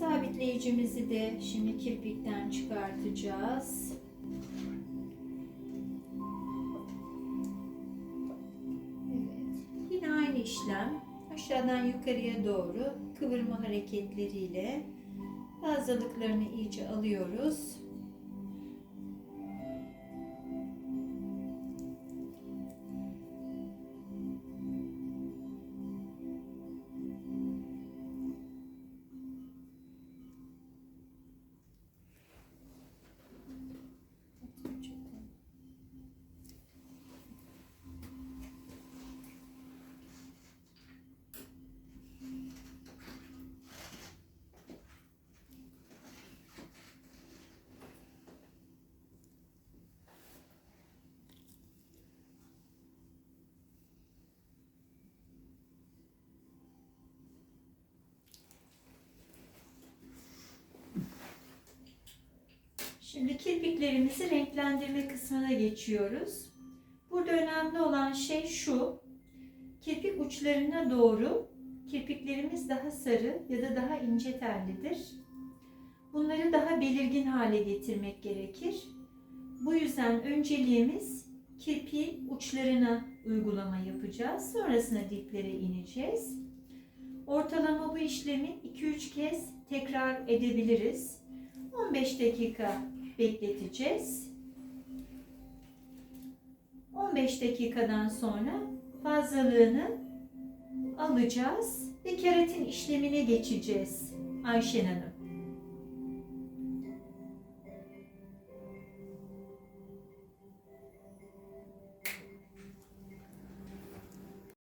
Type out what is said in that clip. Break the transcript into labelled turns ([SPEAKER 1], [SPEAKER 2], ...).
[SPEAKER 1] Sabitleyicimizi de şimdi kirpikten çıkartacağız. Evet. Yine aynı işlem aşağıdan yukarıya doğru kıvırma hareketleriyle fazlalıklarını iyice alıyoruz. Şimdi kirpiklerimizi renklendirme kısmına geçiyoruz. Burada önemli olan şey şu. Kirpik uçlarına doğru kirpiklerimiz daha sarı ya da daha ince tellidir. Bunları daha belirgin hale getirmek gerekir. Bu yüzden önceliğimiz kirpiğin uçlarına uygulama yapacağız. Sonrasında diplere ineceğiz. Ortalama bu işlemi 2-3 kez tekrar edebiliriz. 15 dakika bekleteceğiz. 15 dakikadan sonra fazlalığını alacağız ve keratin işlemine geçeceğiz Ayşen Hanım.